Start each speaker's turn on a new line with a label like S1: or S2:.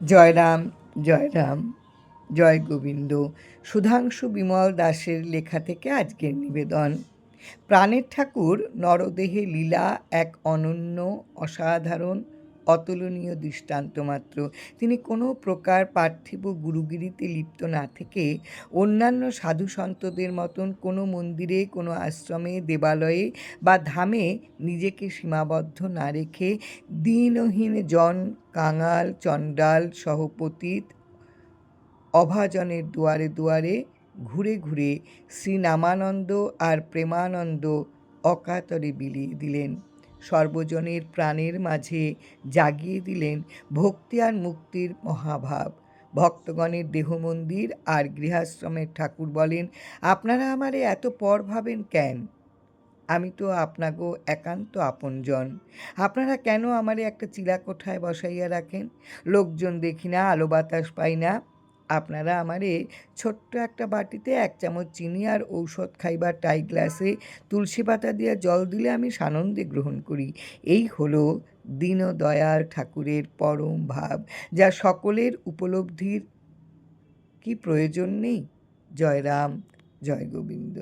S1: জয়রাম জয়রাম, জয় গোবিন্দ। সুধাংশু বিমল দাসের লেখা থেকে আজকের নিবেদন। প্রাণের ঠাকুর, নরদেহে লীলা, এক অনন্য, অসাধারণ, অতুলনীয় দৃষ্টান্ত মাত্র। তিনি কোনো প্রকার পার্থিব গুরুগিরিতে লিপ্ত না থেকে অন্যান্য সাধু সন্তদের মতন কোনো মন্দিরে, কোনো আশ্রমে, দেবালয়ে বা ধামে নিজেকে সীমাবদ্ধ না রেখে দীনহীন জন কাঙাল, চণ্ডাল, সহপতীত, অভাজনের দুয়ারে দুয়ারে ঘুরে ঘুরে শ্রী নামানন্দ আর প্রেমানন্দ অকাতরে বিলিয়ে দিলেন। সর্বজনের প্রাণের মাঝে জাগিয়ে দিলেন ভক্তি আর মুক্তির মহাভাব। ভক্তগণের দেহমন্দির আর গৃহাশ্রমের ঠাকুর বলেন, আপনারা আমারে এত পর ভাবেন কেন? আমি তো আপনাগো একান্ত আপনজন। আপনারা কেন আমারে একটা চিলাকোঠায় বসাইয়া রাখেন? লোকজন দেখি না, আলো বাতাস পাই না। আপনারা আমারে ছোট্ট একটা বাটিতে এক চামচ চিনি আর ঔষধ খাইবার টাই গ্লাসে তুলসী পাতা দিয়া জল দিলে আমি সানন্দে গ্রহণ করি। এই হলো দীনদয়াল ঠাকুরের পরম ভাব, যা সকলের উপলব্ধির কি প্রয়োজন নেই? জয় রাম জয় গোবিন্দ।